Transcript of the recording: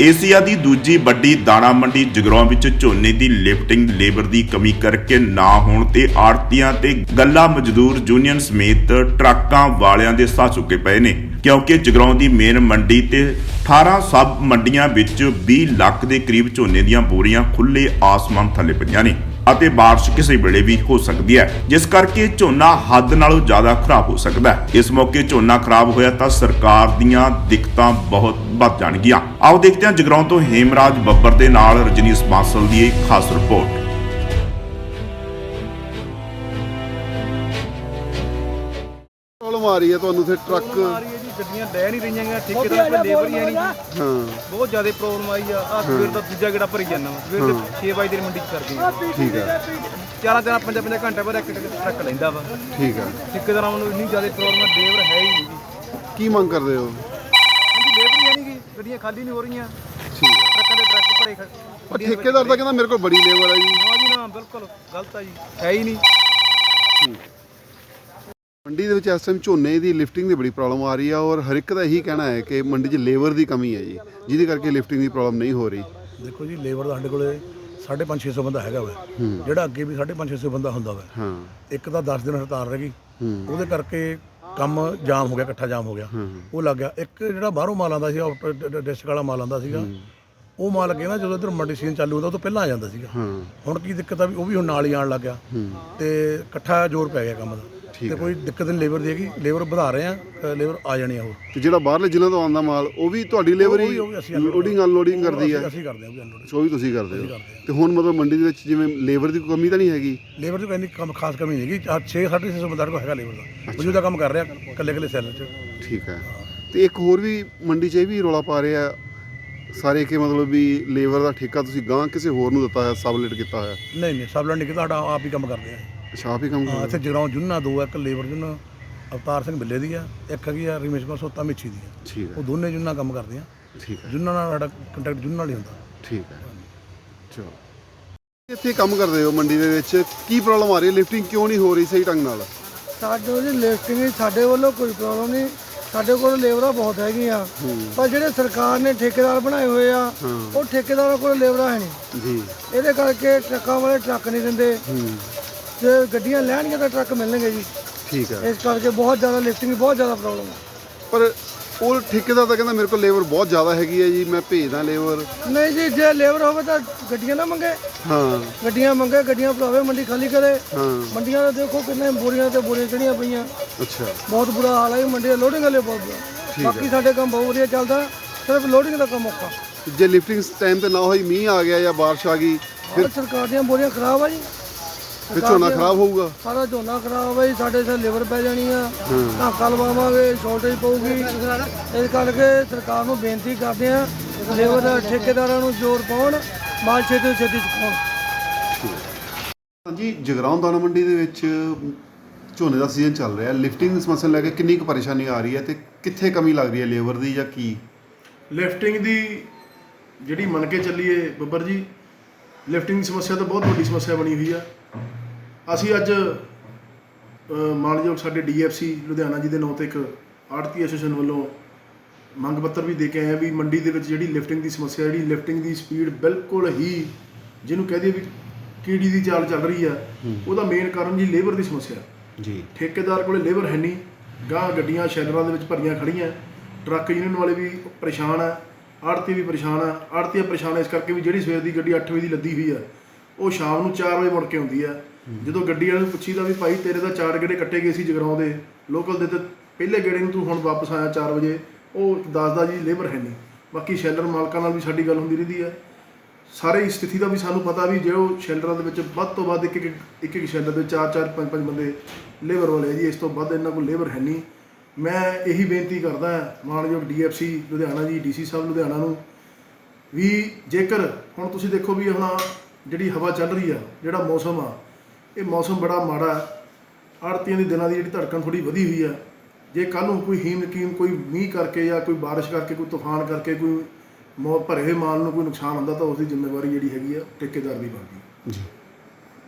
Asia ਦੀ ਦੂਜੀ ਵੱਡੀ ਦਾਣਾ ਮੰਡੀ ਜਗਰਾਉਂ ਵਿੱਚ ਝੋਨੇ ਦੀ ਲਿਫਟਿੰਗ ਲੇਬਰ ਦੀ ਕਮੀ ਕਰਕੇ ਨਾ ਹੋਣ ਤੇ ਆੜਤੀਆਂ ਤੇ ਗੱਲਾ ਮਜ਼ਦੂਰ ਯੂਨੀਅਨ ਸਮੇਤ ਟਰੱਕਾਂ ਵਾਲਿਆਂ ਦੇ ਸਾਹ ਚੁੱਕੇ ਪਏ ਨੇ। ਕਿਉਂਕਿ ਜਗਰਾਉਂ ਦੀ ਮੇਨ ਮੰਡੀ ਤੇ 18 ਸਬ ਮੰਡੀਆਂ ਵਿੱਚ 20 ਲੱਖ ਦੇ ਕਰੀਬ ਝੋਨੇ ਦੀਆਂ ਬੋਰੀਆਂ ਖੁੱਲੇ ਆਸਮਾਨ ਥੱਲੇ ਪਈਆਂ ਨੇ। ਅਤੇ ਬਾਰਿਸ਼ ਕਿਸੇ ਵੇਲੇ ਵੀ ਹੋ ਸਕਦੀ ਹੈ, ਜਿਸ ਕਰਕੇ ਝੋਨਾ ਹੱਦ ਨਾਲੋਂ ਜ਼ਿਆਦਾ ਖਰਾਬ ਹੋ ਸਕਦਾ ਹੈ। ਇਸ ਮੌਕੇ ਝੋਨਾ ਖਰਾਬ ਹੋਇਆ ਤਾਂ ਸਰਕਾਰ ਦੀਆਂ ਦਿੱਕਤਾਂ ਬਹੁਤ ਵੱਧ ਜਾਣਗੀਆਂ। ਆਓ ਦੇਖਦੇ ਹਾਂ ਜਗਰਾਉਂ ਤੋਂ ਹੇਮਰਾਜ ਬੱਬਰ ਦੇ ਨਾਲ ਰਜਨੀਸ਼ ਬਾਂਸਲ ਦੀ ਇੱਕ ਖਾਸ ਰਿਪੋਰਟ। ਪ੍ਰੋਬਲਮ ਆ ਰਹੀ ਹੈ ਤੁਹਾਨੂੰ ਫਿਰ ਟਰੱਕ ਪ੍ਰੋਬਲਮ ਆ ਰਹੀ ਹੈ ਜੀ ਗੱਡੀਆਂ ਲੈ ਨਹੀਂ ਰਹੀਆਂ ਗਾ ਠੇਕੇਦਾਰ ਕੋਲ ਲੇਬਰ ਹੀ ਹੈ ਨਹੀਂ। ਜੀ ਹਾਂ। ਬਹੁਤ ਜ਼ਿਆਦਾ ਪ੍ਰੋਬਲਮ ਆਈ ਆ। ਆ ਸਵੇਰ ਦਾ ਦੂਜਾ ਗੇੜਾ ਭਰੀ ਜਾਂਦਾ ਵਾ। ਸਵੇਰ ਦੇ 6 ਵਜੇ ਦੀ ਮੰਡੀ ਚ ਕਰਦੀ ਆ। ਠੀਕ ਹੈ ਚਾਰਾਂ ਚਾਰਾਂ ਪੰਜਾਂ ਪੰਜਾਂ ਘੰਟੇ ਬਾਅਦ ਇੱਕ ਇੱਕ ਟਰੱਕ ਲੈਂਦਾ ਵਾ। ਠੀਕ ਹੈ ਠੇਕੇਦਾਰਾਂ ਨੂੰ ਇੰਨੀ ਜ਼ਿਆਦਾ ਪ੍ਰੋਬਲਮ ਆ ਲੇਬਰ ਹੈ ਹੀ ਨਹੀਂ ਜੀ। ਕੀ ਮੰਗ ਕਰਦੇ ਹੋ? ਹਾਂਜੀ ਲੇਬਰ ਹੀ ਹੈ ਨਹੀਂ ਗੀ ਗੱਡੀਆਂ ਖਾਲੀ ਨਹੀਂ ਹੋ ਰਹੀਆਂ। ਠੀਕ ਹੈ ਟਰੱਕਾਂ ਦੇ ਟਰੱਕ ਭਰੇ ਖ- ਪਰ ਠੇਕੇਦਾਰ ਤਾਂ ਕਹਿੰਦਾ ਮੇਰੇ ਕੋਲ ਬੜੀ ਲੇਬਰ ਹੈ ਜੀ। ਹਾਂ ਜੀ ਨਾ ਬਿਲਕੁਲ। ਗਲਤ ਆ ਜੀ। ਹੈ ਹੀ ਨਹੀਂ। ਮੰਡੀ ਦੇ ਵਿੱਚ ਇਸ ਟਾਈਮ ਝੋਨੇ ਦੀ ਲਿਫਟਿੰਗ ਦੀ ਬੜੀ ਪ੍ਰੋਬਲਮ ਆ ਰਹੀ ਹੈ ਔਰ ਹਰ ਇੱਕ ਦਾ ਇਹੀ ਕਹਿਣਾ ਹੈ ਕਿ ਮੰਡੀ 'ਚ ਲੇਬਰ ਦੀ ਕਮੀ ਹੈ ਜੀ ਜਿਹਦੇ ਕਰਕੇ ਲਿਫਟਿੰਗ ਦੀ ਪ੍ਰੋਬਲਮ ਨਹੀਂ ਹੋ ਰਹੀ। ਦੇਖੋ ਜੀ ਲੇਬਰ ਦਾ ਸਾਡੇ ਕੋਲੇ 5.5 600 ਬੰਦਾ ਹੈਗਾ ਵਾ। ਜਿਹੜਾ ਅੱਗੇ ਵੀ 5.5 600 ਬੰਦਾ ਹੁੰਦਾ ਵਾ। ਹਾਂ। ਇੱਕ ਤਾਂ 10 ਦਿਨ ਹੜਤਾਲ ਰਹਿ ਗਈ। ਉਹਦੇ ਕਰਕੇ ਕੰਮ ਜਾਮ ਹੋ ਗਿਆ ਇਕੱਠਾ ਜਾਮ ਹੋ ਗਿਆ। ਉਹ ਲੱਗ ਗਿਆ। ਇੱਕ ਜਿਹੜਾ ਬਾਹਰੋਂ ਮਾਲ ਆਉਂਦਾ ਸੀ ਡਿਸਟ੍ਰਿਕਟ ਵਾਲਾ ਮਾਲ ਆਉਂਦਾ ਸੀਗਾ। ਉਹ ਮਾਲ ਅੱਗੇ ਨਾ ਜਦੋਂ ਇਧਰ ਮੰਡੀ ਸੀਜ਼ਨ ਚਾਲੂ ਹੁੰਦਾ ਉਹ ਤੋਂ ਪਹਿਲਾਂ ਆ ਜਾਂਦਾ ਸੀਗਾ। ਹੁਣ ਕੀ ਦਿੱਕਤ ਆ ਵੀ ਉਹ ਵੀ ਹੁਣ ਨਾਲ ਹੀ ਆਉਣ ਲੱਗ ਗਿਆ। ਤੇ ਇਕੱਠਾ ਜ਼ੋਰ ਪੈ ਗਿਆ ਕੰਮ ਦਾ। ਤੇ ਕੋਈ ਦਿੱਕਤ ਨਹੀਂ ਲੇਬਰ ਦੀ ਹੈਗੀ ਲੇਬਰ ਵਧਾ ਰਹੇ ਆ ਲੇਬਰ ਆ ਜਾਣੀ ਆ ਹੋਰ ਤੇ ਜਿਹੜਾ ਬਾਹਰਲੇ ਜ਼ਿਲ੍ਹਿਆਂ ਤੋਂ ਆਉਂਦਾ ਮਾਲ ਉਹ ਵੀ ਤੁਹਾਡੀ ਲੇਬਰ ਹੀ ਉਹ ਵੀ ਅਸੀਂ ਲੋਡਿੰਗ ਅਨਲੋਡਿੰਗ ਕਰਦੀ ਹੈ ਅਸੀਂ ਕਰਦੇ ਵੀ unload। ਸੋ ਵੀ ਤੁਸੀਂ ਕਰਦੇ ਹੋ। ਤੇ ਹੁਣ ਮਤਲਬ ਮੰਡੀ ਦੇ ਵਿੱਚ ਜਿਵੇਂ ਲੇਬਰ ਦੀ ਕੋਈ ਕਮੀ ਤਾਂ ਨਹੀਂ ਹੈਗੀ? ਲੇਬਰ ਦੀ ਕੋਈ ਇੰਨੀ ਕੰਮ ਖਾਸ ਕਮੀ ਨਹੀਂ ਹੈਗੀ। 6 650 ਬੰਦਾ ਕੋਲ ਹੈਗਾ ਲੇਬਰ ਦਾ। ਮੌਜੂਦਾ ਕੰਮ ਕਰ ਰਿਹਾ ਕੱਲੇ ਕੱਲੇ ਸੈਲਰ ਚ। ਠੀਕ ਹੈ। ਤੇ ਇੱਕ ਹੋਰ ਵੀ ਮੰਡੀ 'ਚ ਇਹ ਵੀ ਰੋਲਾ ਪਾ ਰਿਹਾ ਸਾਰੇ ਕਿ ਮਤਲਬ ਵੀ ਲੇਬਰ ਦਾ ਠੇਕਾ ਤੁਸੀਂ ਗਾਂ ਕਿਸੇ ਹੋਰ ਨੂੰ ਦਿੱਤਾ ਹੈ ਸਬਲੇਟ ਕੀਤਾ ਹੋਇਆ? ਨਹੀਂ ਨਹੀਂ ਸਬਲੈਂਡ ਨਹੀਂ ਸਾਡਾ ਆਪ ਹੀ ਕੰਮ ਕਰਦੇ ਆ। ਅੱਛਾ ਆਪ ਹੀ ਕੰਮ ਹਾਂ, ਕਰਦੇ। ਇੱਥੇ ਜਗਰਾਉਂ ਜੁੰਨਾ ਦੋ ਆ, ਇੱਕ ਲੇਬਰ ਜੁੰਨਾ ਅਵਤਾਰ ਸਿੰਘ ਬਿੱਲੇ ਦੀ ਆ ਇੱਕ ਹੈਗੀ ਆ ਰਮੇਸ਼ ਕੁਮਾਰ ਸੋਤਾ ਮਿੱਛੀ ਦੀ ਆ। ਠੀਕ ਉਹ ਹੈ ਦੋਨੇ ਜੁੰਨਾ ਕੰਮ ਕਰਦੇ ਆ। ਠੀਕ ਹੈ ਜੁੰਨਾ ਨਾਲ ਸਾਡਾ ਕੰਟੈਕਟ ਜੁੰਨਾ ਨਾਲ ਹੀ ਹੁੰਦਾ। ਠੀਕ ਹੈ ਚਲੋ। ਇੱਥੇ ਕੰਮ ਕਰਦੇ ਹੋ ਮੰਡੀ ਦੇ ਵਿੱਚ ਕੀ ਪ੍ਰੋਬਲਮ ਆ ਰਹੀ ਹੈ? ਲਿਫਟਿੰਗ ਕਿਉਂ ਨਹੀਂ ਹੋ ਰਹੀ ਸਹੀ ਢੰਗ ਨਾਲ? ਸਾਡੇ ਜੀ ਲਿਫਟਿੰਗ ਸਾਡੇ ਵੱਲੋਂ ਕੋਈ ਪ੍ਰੋਬਲਮ ਨਹੀਂ। ਸਾਡੇ ਕੋਲ ਲੇਬਰਾਂ ਬਹੁਤ ਹੈਗੀਆਂ। ਪਰ ਜਿਹੜੇ ਸਰਕਾਰ ਨੇ ਠੇਕੇਦਾਰ ਬਣਾਏ ਹੋਏ ਆ ਉਹ ਠੇਕੇਦਾਰਾਂ ਕੋਲ ਲੇਬਰਾਂ ਹੈ ਨਹੀਂ। ਜੀ। ਇਹਦੇ ਕਰਕੇ ਟਰੱਕਾਂ ਵਾਲੇ ਟਰੱਕ ਨਹੀਂ ਦਿੰਦੇ। ਤੇ ਗੱਡੀਆਂ ਲੈਣਗੇ ਤਾਂ ਟਰੱਕ ਮਿਲਣਗੇ ਜੀ। ਠੀਕ ਹੈ ਇਸ ਕਰਕੇ ਬਹੁਤ ਜ਼ਿਆਦਾ ਲਿਫਟਿੰਗ ਦੀ ਬਹੁਤ ਜ਼ਿਆਦਾ ਪ੍ਰੋਬਲਮ ਹੈ ਪਰ ਉਹ ਠੇਕੇਦਾਰ ਤਾਂ ਕਹਿੰਦਾ ਮੇਰੇ ਕੋਲ ਲੇਬਰ ਬਹੁਤ ਜ਼ਿਆਦਾ ਹੈਗੀ ਹੈ ਜੀ ਮੈਂ ਭੇਜਦਾ ਲੇਬਰ ਨਹੀਂ ਜੀ ਜੇ ਲੇਬਰ ਹੋਵੇ ਤਾਂ ਗੱਡੀਆਂ ਨਾ ਮੰਗੇ। ਹਾਂ। ਗੱਡੀਆਂ ਮੰਗੇ ਗੱਡੀਆਂ ਭਰਾਵੇ ਮੰਡੀ ਖਾਲੀ ਕਰੇ। ਹਾਂ। ਮੰਡੀਆਂ ਦਾ ਦੇਖੋ ਕਿੰਨੇ ਬੋਰੀਆਂ ਤੇ ਬੋਰੀਆਂ ਚੜੀਆਂ ਪਈਆਂ। ਅੱਛਾ। ਬਹੁਤ ਬੁਰਾ ਹਾਲ ਹੈ ਜੀ ਮੰਡੀ ਦਾ ਲੋਡਿੰਗ ਵਾਲੇ ਬਹੁਤ ਬੁਰਾ। ਬਾਕੀ ਸਾਡੇ ਕੰਮ ਬਹੁਤ ਵਧੀਆ ਚੱਲਦਾ ਸਿਰਫ ਲੋਡਿੰਗ ਦਾ ਕੰਮ ਔਖਾ। ਜੇ ਲਿਫਟਿੰਗ ਟਾਈਮ ਤੇ ਨਾ ਹੋਈ ਮੀਂਹ ਆ ਗਿਆ ਜਾਂ ਬਾਰਿਸ਼ ਆ ਗਈ ਫਿਰ ਸਰਕਾਰ ਦੀਆਂ ਬੋਰੀਆਂ ਖਰਾਬ ਆ ਜੀ। ਫਿਰ ਝੋਨਾ ਖਰਾਬ ਹੋਊਗਾ। ਸਾਰਾ ਝੋਨਾ ਖਰਾਬ ਜੀ ਸਾਡੇ ਇੱਥੇ ਲੇਬਰ ਪੈ ਜਾਣੀ ਆ। ਧਾਕਾ ਲਵਾਵਾਂਗੇ ਸ਼ਾਰਟੇਜ ਪਊਗੀ। ਇਸ ਕਰਕੇ ਸਰਕਾਰ ਨੂੰ ਬੇਨਤੀ ਕਰਦੇ ਆ ਲੇਬਰ ਠੇਕੇਦਾਰਾਂ ਨੂੰ ਜ਼ੋਰ ਪਾਉਣ ਮਾਲ ਛੇਤੀ ਤੋਂ ਛੇਤੀ ਚੁਕਾਉਣ। ਹਾਂਜੀ ਜਗਰਾਉਂ ਦਾਣਾ ਮੰਡੀ ਦੇ ਵਿੱਚ ਝੋਨੇ ਦਾ ਸੀਜ਼ਨ ਚੱਲ ਰਿਹਾ। ਲਿਫਟਿੰਗ ਦੀ ਸਮੱਸਿਆ ਲੈ ਕੇ ਕਿੰਨੀ ਕੁ ਪਰੇਸ਼ਾਨੀ ਆ ਰਹੀ ਹੈ ਤੇ ਕਿੱਥੇ ਕਮੀ ਲੱਗ ਰਹੀ ਹੈ ਲੇਬਰ ਦੀ ਜਾਂ ਕੀ? ਲਿਫਟਿੰਗ ਦੀ ਜਿਹੜੀ ਮੰਨ ਕੇ ਚੱਲੀਏ ਬੱਬਰ ਜੀ ਲਿਫਟਿੰਗ ਦੀ ਸਮੱਸਿਆ ਤਾਂ ਬਹੁਤ ਵੱਡੀ ਸਮੱਸਿਆ ਬਣੀ ਹੋਈ ਆ। ਅਸੀਂ ਅੱਜ ਮਾਨਯੋਗ ਸਾਡੇ ਡੀਐਫਸੀ ਲੁਧਿਆਣਾ ਜੀ ਦੇ ਨਾਂ ਤੇ ਇੱਕ ਆੜਤੀ ਐਸੋਸੀਏਸ਼ਨ ਵੱਲੋਂ ਮੰਗ ਪੱਤਰ ਵੀ ਦੇ ਕੇ ਆਏ ਆ ਵੀ ਮੰਡੀ ਦੇ ਵਿੱਚ ਜਿਹੜੀ ਲਿਫਟਿੰਗ ਦੀ ਸਮੱਸਿਆ ਜਿਹੜੀ ਲਿਫਟਿੰਗ ਦੀ ਸਪੀਡ ਬਿਲਕੁਲ ਹੀ ਜਿਹਨੂੰ ਕਹਦੇ ਵੀ ਕੀੜੀ ਦੀ ਚਾਲ ਚੱਲ ਰਹੀ ਆ ਉਹਦਾ ਮੇਨ ਕਾਰਨ ਜੀ ਲੇਬਰ ਦੀ ਸਮੱਸਿਆ। ਜੀ। ਠੇਕੇਦਾਰ ਕੋਲੇ ਲੇਬਰ ਹੈ ਨਹੀਂ ਗਾਂ ਗੱਡੀਆਂ ਸ਼ੈਲਰਾਂ ਦੇ ਵਿੱਚ ਭਰੀਆਂ ਖੜੀਆਂ ਟਰੱਕ ਯੂਨੀਅਨ ਵਾਲੇ ਵੀ ਪਰੇਸ਼ਾਨ ਆ ਆੜਤੀ ਵੀ ਪਰੇਸ਼ਾਨ ਆ ਆੜਤੀ ਪਰੇਸ਼ਾਨ ਇਸ ਕਰਕੇ ਵੀ ਜਿਹੜੀ ਸਵੇਰ ਦੀ ਗੱਡੀ 8 ਵਜੇ ਦੀ ਲੱਦੀ ਹੋਈ ਆ ਉਹ ਸ਼ਾਮ ਨੂੰ 4 ਵਜੇ ਮੁੜ ਕੇ ਆਉਂਦੀ ਆ। ਜਦੋਂ ਗੱਡੀ ਵਾਲੇ ਨੂੰ ਪੁੱਛੀਦਾ ਵੀ ਭਾਈ ਤੇਰੇ ਤਾਂ ਚਾਰ ਗੇੜੇ ਕੱਟੇ ਗਏ ਸੀ ਜਗਰਾਉਂ ਦੇ ਲੋਕਲ ਦੇ ਤੇ ਪਹਿਲੇ ਗੇੜੇ ਨੂੰ ਤੂੰ ਹੁਣ ਵਾਪਸ ਆਇਆ 4 ਵਜੇ, ਉਹ ਦੱਸਦਾ ਜੀ ਲੇਬਰ ਹੈ ਨਹੀਂ। ਬਾਕੀ ਸ਼ੈਲਰ ਮਾਲਕਾਂ ਨਾਲ ਵੀ ਸਾਡੀ ਗੱਲ ਹੁੰਦੀ ਰਹਿੰਦੀ ਹੈ। ਸਾਰੇ ਇਸ ਸਥਿਤੀ ਦਾ ਵੀ ਸਾਨੂੰ ਪਤਾ ਵੀ ਜੇ ਉਹ ਸ਼ੈਲਰਾਂ ਦੇ ਵਿੱਚ ਵੱਧ ਤੋਂ ਵੱਧ ਇੱਕ ਇੱਕ ਇੱਕ ਇੱਕ ਸ਼ੈਲਰ ਦੇ ਚਾਰ ਚਾਰ, ਪੰਜ ਪੰਜ ਬੰਦੇ ਲੇਬਰ ਵਾਲੇ ਜੀ, ਇਸ ਤੋਂ ਵੱਧ ਇਹਨਾਂ ਕੋਲ ਲੇਬਰ ਹੈ ਨਹੀਂ। ਮੈਂ ਇਹੀ ਬੇਨਤੀ ਕਰਦਾ ਹਾਂ, ਮਾਨਯੋਗ ਡੀਐਫਸੀ ਲੁਧਿਆਣਾ ਜੀ ਡੀਸੀ ਸਾਹਿਬ ਲੁਧਿਆਣਾ ਨੂੰ, ਵੀ ਜੇਕਰ ਹੁਣ ਤੁਸੀਂ ਦੇਖੋ ਵੀ ਹੁਣ ਜਿਹੜੀ ਹਵਾ ਚੱਲ ਰਹੀ ਆ, ਜਿਹੜਾ ਮੌਸਮ ਆ ਇਹ ਮੌਸਮ ਬੜਾ ਮਾੜਾ ਹੈ। ਆੜਤੀਆਂ ਦੇ ਦਿਨਾਂ ਦੀ ਜਿਹੜੀ ਧੜਕਣ ਥੋੜੀ ਵਧੀ ਹੋਈ ਆ ਜੇ ਕੱਲ ਨੂੰ ਕੋਈ ਹੀਮ ਨਕੀਮ ਕੋਈ ਮੀਂਹ ਕਰਕੇ ਜਾਂ ਕੋਈ ਬਾਰਿਸ਼ ਕਰਕੇ, ਕੋਈ ਤੂਫਾਨ ਕਰਕੇ, ਕੋਈ ਮੌ, ਭਰੇ ਹੋਏ ਮਾਲ ਨੂੰ ਕੋਈ ਨੁਕਸਾਨ ਹੁੰਦਾ ਤਾਂ ਉਸ ਦੀ ਜ਼ਿੰਮੇਵਾਰੀ ਜਿਹੜੀ ਹੈਗੀ ਆ, ਠੇਕੇਦਾਰ ਦੀ ਬਣਦੀ ਹੈ। ਜੀ।